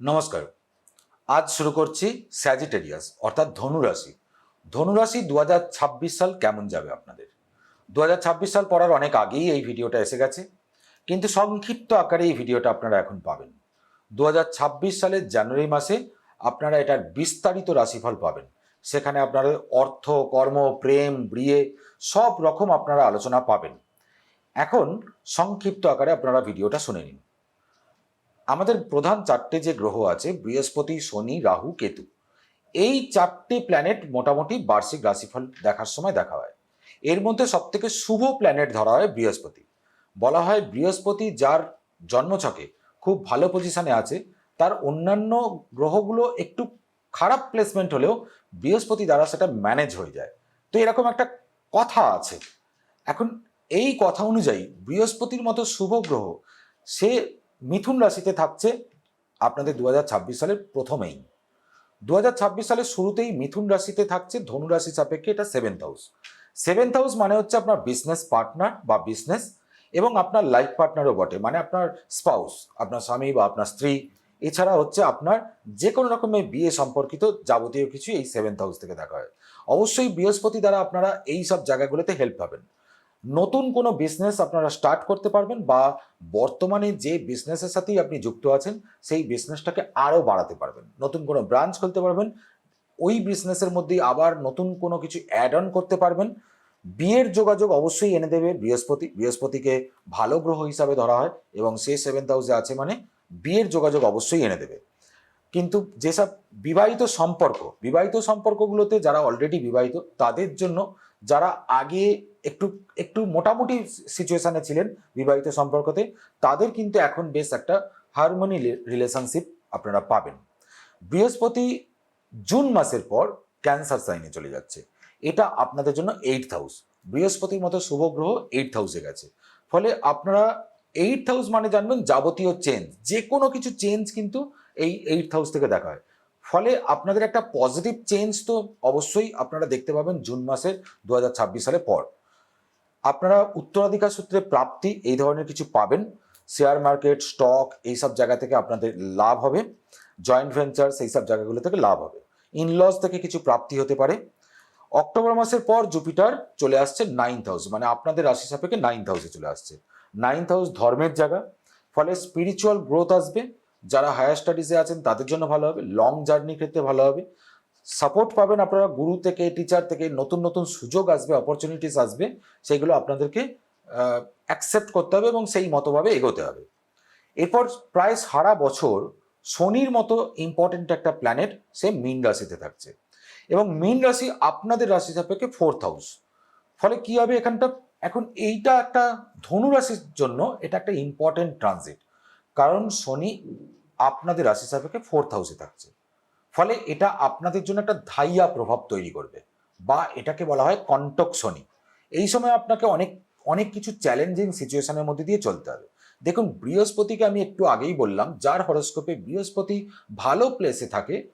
নমস্কার। আজ শুরু করছি স্যাজিটেরিয়াস অর্থাৎ ধনুরাশি। ধনুরাশি দু হাজার ছাব্বিশ সাল কেমন যাবে আপনাদের? দু হাজার ছাব্বিশ সাল পড়ার অনেক আগেই এই ভিডিওটা এসে গেছে, কিন্তু সংক্ষিপ্ত আকারে এই ভিডিওটা আপনারা এখন পাবেন। দু হাজার ছাব্বিশ সালের জানুয়ারি মাসে আপনারা এটার বিস্তারিত রাশিফল পাবেন। সেখানে আপনাদের অর্থ, কর্ম, প্রেম, বিয়ে সব রকম আপনারা আলোচনা পাবেন। এখন সংক্ষিপ্ত আকারে আপনারা ভিডিওটা শুনে নিন। আমাদের প্রধান চারটে যে গ্রহ আছে, বৃহস্পতি, শনি, রাহু, কেতু, এই চারটে প্ল্যানেট মোটামুটি বার্ষিক রাশিফল দেখার সময় দেখা হয়। এর মধ্যে সব থেকে শুভ প্ল্যানেট ধরা হয় বৃহস্পতি। বলা হয় বৃহস্পতি যার জন্মছকে খুব ভালো পজিশনে আছে, তার অন্যান্য গ্রহগুলো একটু খারাপ প্লেসমেন্ট হলেও বৃহস্পতি দ্বারা সেটা ম্যানেজ হয়ে যায়। তো এরকম একটা কথা আছে। এখন এই কথা অনুযায়ী বৃহস্পতির মতো শুভ গ্রহ, সে মিথুন রাশিতে থাকছে আপনাদের দু হাজার ছাব্বিশ সালের প্রথমেই। দু হাজার ছাব্বিশ সালের শুরুতেই মিথুন রাশিতে থাকছে ধনু রাশি সাপেক্ষে এটা সেভেন্থ হাউস সেভেন্থ হাউস মানে হচ্ছে আপনার বিজনেস পার্টনার বা বিজনেস এবং আপনার লাইফ পার্টনারও বটে মানে আপনার স্পাউস আপনার স্বামী বা আপনার স্ত্রী। এছাড়া হচ্ছে আপনার যে কোনো রকমের বিয়ে সম্পর্কিত যাবতীয় কিছু এই সেভেন্থ হাউস থেকে দেখা হয়। অবশ্যই বৃহস্পতি দ্বারা আপনারা এই সব জায়গাগুলোতে হেল্প পাবেন। নতুন কোনো বিজনেস আপনারা স্টার্ট করতে পারবেন বা বর্তমানে যে বিজনেসের সাথেই আপনি যুক্ত আছেন, সেই বিজনেসটাকে আরও বাড়াতে পারবেন। নতুন কোনো ব্রাঞ্চ খুলতে পারবেন, ওই বিজনেসের মধ্যেই আবার নতুন কোনো কিছু অ্যাড অন করতে পারবেন। বিয়ের যোগাযোগ অবশ্যই এনে দেবে বৃহস্পতি, বৃহস্পতিকে ভালো গ্রহ হিসাবে ধরা হয় এবং সে সেভেন্থ হাউসে আছে মানে বিয়ের যোগাযোগ অবশ্যই এনে দেবে। কিন্তু যেসব বিবাহিত সম্পর্ক, বিবাহিত সম্পর্কগুলোতে যারা অলরেডি বিবাহিত, তাদের জন্য যারা আগে একটু একটু মোটামুটি সিচুয়েশানে ছিলেন বিবাহিত সম্পর্কতে, তাদের কিন্তু এখন বেশ একটা হারমোনি রিলেশনশিপ আপনারা পাবেন। বৃহস্পতি জুন মাসের পর ক্যান্সার সাইনে চলে যাচ্ছে। এটা আপনাদের জন্য এইট হাউস বৃহস্পতির মতো শুভ গ্রহ এইট হাউসে গেছে। ফলে আপনারা এইট হাউস মানে জানবেন যাবতীয় চেঞ্জ যে কোনো কিছু চেঞ্জ কিন্তু এই এইট হাউস থেকে দেখা হয়। ফলে আপনাদের একটা পজিটিভ চেঞ্জ তো অবশ্যই আপনারা দেখতে পাবেন জুন মাসের দু সালে পর। আপনারা উত্তরাধিকার সূত্রে প্রাপ্তি এই ধরনের কিছু পাবেন। শেয়ার মার্কেট স্টক এইসব জায়গা থেকে আপনাদের লাভ হবে। জয়েন্ট ভেঞ্চার সেই সব জায়গাগুলো থেকে লাভ হবে। ইনলস থেকে কিছু প্রাপ্তি হতে পারে। অক্টোবর মাসের পর জুপিটার চলে আসছে নাইন্থ হাউস মানে আপনাদের রাশি সাপেক্ষে নাইন্থ হাউসে চলে আসছে। নাইন্থ হাউস ধর্মের জায়গা, ফলে স্পিরিচুয়াল গ্রোথ আসবে। যারা হায়ার স্টাডিজে আছেন, তাদের জন্য ভালো হবে লং জার্নি ক্ষেত্রে ভালো হবে। সাপোর্ট পাবেন আপনারা গুরু থেকে টিচার থেকে, নতুন নতুন সুযোগ আসবে অপরচুনিটিস আসবে সেইগুলো আপনাদেরকে অ্যাকসেপ্ট করতে হবে এবং সেই মতোভাবে এগোতে হবে। এরপর প্রায় সারা বছর শনির মতো ইম্পর্টেন্ট একটা প্ল্যানেট সে মীন রাশিতে থাকছে। এবং মীন রাশি আপনাদের রাশি সাপেক্ষে ফোর্থ হাউস ফলে কি হবে এখানটা? এখন এইটা একটা ধনু রাশির জন্য এটা একটা ইম্পর্টেন্ট ট্রানজিট কারণ শনি আপনাদের রাশি সাপেক্ষে ফোর্থ হাউসে থাকছে। ফলে এটা আপনাদের জন্য একটা ধাইয়া প্রভাব তৈরি করবে বা এটাকে বলা হয় কন্টক শনি এই সময় আপনাকে অনেক অনেক কিছু চ্যালেঞ্জিং সিচুয়েশনের মধ্যে দিয়ে চলতে হবে। দেখুন, বৃহস্পতিকে আমি একটু আগেই বললাম, যার হরস্কোপে বৃহস্পতি ভালো প্লেসে থাকে,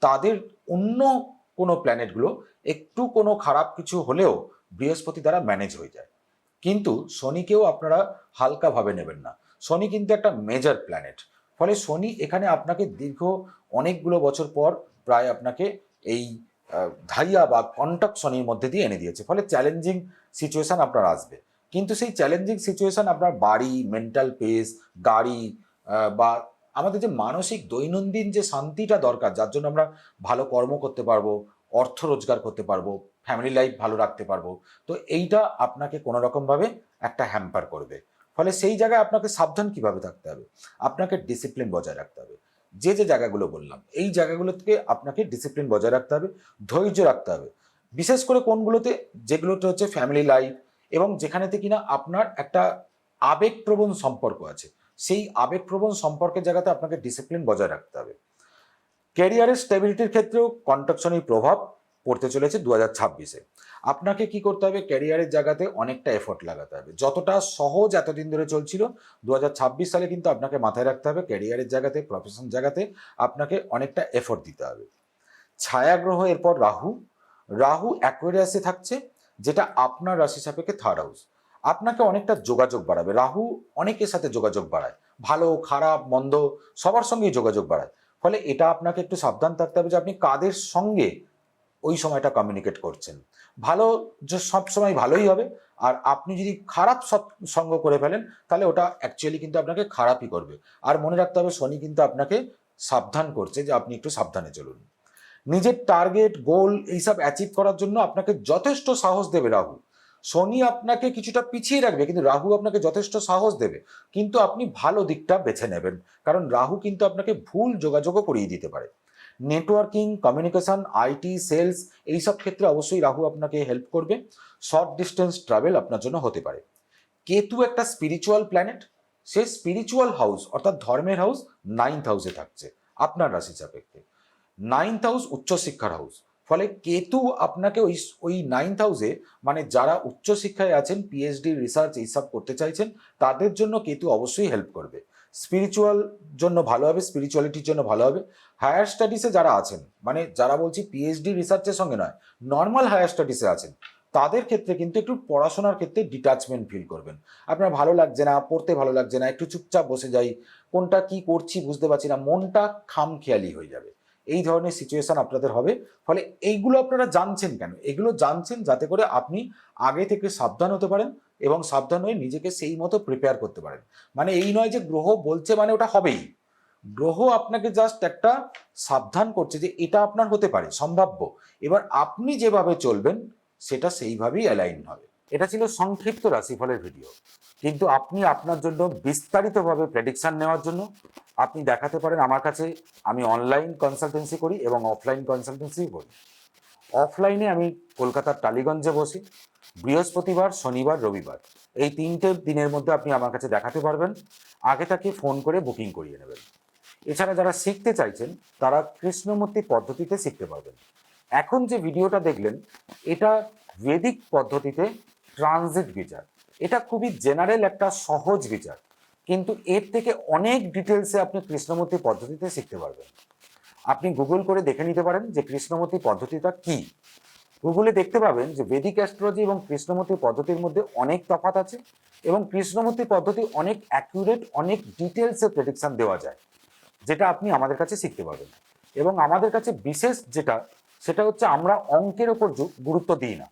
তাদের অন্য কোনো প্ল্যানেটগুলো একটু কোনো খারাপ কিছু হলেও বৃহস্পতি দ্বারা ম্যানেজ হয়ে যায়। কিন্তু শনিকেও আপনারা হালকাভাবে নেবেন না। শনি কিন্তু একটা মেজর প্ল্যানেট ফলে শনি এখানে আপনাকে দীর্ঘ অনেকগুলো বছর পর প্রায় আপনাকে এই ধাইয়া বা কন্টাক্ট শনির মধ্যে দিয়ে এনে দিয়েছে। ফলে চ্যালেঞ্জিং সিচুয়েশান আপনার আসবে। কিন্তু সেই চ্যালেঞ্জিং সিচুয়েশান আপনার বাড়ি মেন্টাল পেস গাড়ি বা আমাদের যে মানসিক দৈনন্দিন যে শান্তিটা দরকার, যার জন্য আমরা ভালো কর্ম করতে পারব, অর্থ রোজগার করতে পারব ফ্যামিলি লাইফ ভালো রাখতে পারব, তো এইটা আপনাকে কোনো রকমভাবে একটা হ্যাম্পার করবে। ফলে সেই জায়গায় আপনাকে সাবধান কীভাবে থাকতে হবে? আপনাকে ডিসিপ্লিন বজায় রাখতে হবে। যে যে জায়গাগুলো বললাম, এই জায়গাগুলো থেকে আপনাকে ডিসিপ্লিন বজায় রাখতে হবে, ধৈর্য রাখতে হবে। বিশেষ করে কোনগুলোতে? যেগুলোতে হচ্ছে ফ্যামিলি লাইফ এবং যেখানেতে কিনা আপনার একটা আবেগপ্রবণ সম্পর্ক আছে। সেই আবেগপ্রবণ সম্পর্কের জায়গাতে আপনাকে ডিসিপ্লিন বজায় রাখতে হবে। ক্যারিয়ারের স্টেবিলিটির ক্ষেত্রেও কন্ট্রাকশনের প্রভাব পড়তে চলেছে দু হাজার ছাব্বিশে। আপনাকে কি করতে হবে? ক্যারিয়ারের জায়গাতে অনেকটা এফোর্ট লাগাতে হবে। যতটা সহজ এতদিন ধরে চলছিল দু হাজার ছাব্বিশ সালে কিন্তু আপনাকে মাথায় রাখতে হবে, ক্যারিয়ারের জায়গাতে প্রফেশন জায়গাতে আপনাকে অনেকটা এফোর্ট দিতে হবে। ছায়াগ্রহ এরপর রাহু। রাহু অ্যাকোয়ারিয়াসে থাকছে, যেটা আপনার রাশি সাপেক্ষে থার্ড হাউস আপনাকে অনেকটা যোগাযোগ বাড়াবে। রাহু অনেকের সাথে যোগাযোগ বাড়ায়। ভালো, খারাপ, মন্দ সবার সঙ্গেই যোগাযোগ বাড়ায়। ফলে এটা আপনাকে একটু সাবধান থাকতে হবে যে আপনি কাদের সঙ্গে ওই সময়টা কমিউনিকেট করছেন। ভালো যে সব সময় ভালোই হবে, আর আপনি যদি খারাপ সঙ্গ করে ফেলেন, তাহলে ওটা অ্যাকচুয়ালি কিন্তু আপনাকে খারাপই করবে। আর মনে রাখতে হবে, শনি কিন্তু আপনাকে সাবধান করছে যে আপনি একটু সাবধানে চলুন। নিজের টার্গেট গোল এইসব অ্যাচিভ করার জন্য আপনাকে যথেষ্ট সাহস দেবে রাহু। শনি আপনাকে কিছুটা পিছিয়ে রাখবে, কিন্তু রাহু আপনাকে যথেষ্ট সাহস দেবে। কিন্তু আপনি ভালো দিকটা বেছে নেবেন, কারণ রাহু কিন্তু আপনাকে ভুল যোগাযোগও করিয়ে দিতে পারে। নেটওয়ার্কিং কমিউনিকেশন আইটি সেলস এইসব ক্ষেত্রে অবশ্যই রাহু আপনাকে হেল্প করবে। শর্ট ডিস্টেন্স ট্রাভেল আপনার জন্য হতে পারে। কেতু একটা স্পিরিচুয়াল প্ল্যানেট সে স্পিরিচুয়াল হাউস অর্থাৎ ধর্মের হাউস নাইন্থ হাউসে থাকছে, আপনার রাশি সাপেক্ষে। নাইন্থ হাউস উচ্চশিক্ষার হাউস ফলে কেতু আপনাকে ওই ওই নাইন্থ হাউসে মানে যারা উচ্চশিক্ষায় আছেন পিএইচডি রিসার্চ এইসব করতে চাইছেন, তাদের জন্য কেতু অবশ্যই হেল্প করবে। স্পিরিচুয়াল জন্য ভালো হবে স্পিরিচুয়ালিটির জন্য ভালো হবে। হায়ার স্টাডিসে যারা আছেন মানে যারা বলছি পিএইচডি রিসার্চের সঙ্গে নয় নর্মাল হায়ার স্টাডিসে আছেন, তাদের ক্ষেত্রে কিন্তু একটু পড়াশোনার ক্ষেত্রে ডিটাচমেন্ট ফিল করবেন। আপনার ভালো লাগছে না, পড়তে ভালো লাগছে না, একটু চুপচাপ বসে যাই, কোনটা কি করছি বুঝতে পারছি না, মনটা খামখেয়ালি হয়ে যাবে। এই ধরনের সিচুয়েশন আপনাদের হবে। ফলে এইগুলো আপনারা জানছেন কেন? এগুলো জানছেন যাতে করে আপনি আগে থেকে সাবধান হতে পারেন এবং সাবধান হয়ে নিজেকে সেই মতো প্রিপেয়ার করতে পারেন। মানে এই নয় যে গ্রহ বলছে মানে ওটা হবেই। গ্রহ আপনাকে জাস্ট একটা সাবধান করছে যে এটা আপনার হতে পারে, সম্ভাব্য। এবার আপনি যেভাবে চলবেন, সেটা সেইভাবেই অ্যালাইন হবে। এটা ছিল সংক্ষিপ্ত রাশিফলের ভিডিও কিন্তু আপনি আপনার জন্য বিস্তারিতভাবে প্রেডিকশন নেওয়ার জন্য আপনি দেখাতে পারেন আমার কাছে, আমি অনলাইন কনসালটেন্সি করি এবং অফলাইন কনসালটেন্সি করি। অফলাইনে আমি কলকাতার টালিগঞ্জে বসি, বৃহস্পতিবার, শনিবার, রবিবার। এই তিনটে দিনের মধ্যে আপনি আমার কাছে দেখাতে পারবেন, আগে তাকে ফোন করে বুকিং করিয়ে নেবেন। এছাড়া যারা শিখতে চাইছেন, তারা কৃষ্ণমূর্তি পদ্ধতিতে শিখতে পারবেন। এখন যে ভিডিওটা দেখলেন, এটা বেদিক পদ্ধতিতে ট্রানজিট বিচার এটা খুবই জেনারেল একটা সহজ বিচার কিন্তু এর থেকে অনেক ডিটেলসে আপনি কৃষ্ণমূর্তি পদ্ধতিতে শিখতে পারবেন। আপনি গুগল করে দেখে নিতে পারেন যে কৃষ্ণমূর্তি পদ্ধতিটা কি। গুগলে দেখতে পাবেন যে বেদিক অ্যাস্ট্রোলজি এবং কৃষ্ণমূর্তি পদ্ধতির মধ্যে অনেক তফাৎ আছে এবং কৃষ্ণমূর্তি পদ্ধতি অনেক অ্যাকুরেট অনেক ডিটেলসে প্রেডিকশন দেওয়া যায়, যেটা আপনি আমাদের কাছে শিখতে পারবেন। এবং আমাদের কাছে বিশেষ যেটা, সেটা হচ্ছে আমরা অঙ্কের ওপর গুরুত্ব দিই না।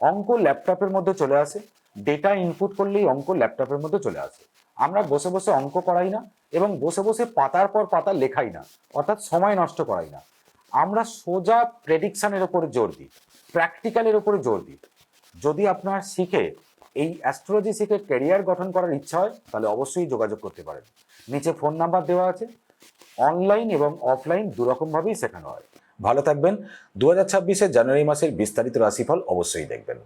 অঙ্ক ল্যাপটপের মধ্যে চলে আসে। ডেটা ইনপুট করলেই অঙ্ক ল্যাপটপের মধ্যে চলে আসে। আমরা বসে বসে অঙ্ক করাই না এবং বসে বসে পাতার পর পাতা লেখাই না, অর্থাৎ সময় নষ্ট করাই না। আমরা সোজা প্রেডিকশানের ওপরে জোর দিই প্র্যাকটিক্যালের ওপরে জোর দিই। যদি আপনার শিখে, এই অ্যাস্ট্রোলজি শিখে ক্যারিয়ার গঠন করার ইচ্ছা হয়, তাহলে অবশ্যই যোগাযোগ করতে পারেন। নিচে ফোন নাম্বার দেওয়া আছে। অনলাইন এবং অফলাইন দুরকমভাবেই শেখানো হয়। ভালো থাকবেন। দু হাজার জানুয়ারি মাসের বিস্তারিত রাশিফল অবশ্যই দেখবেন।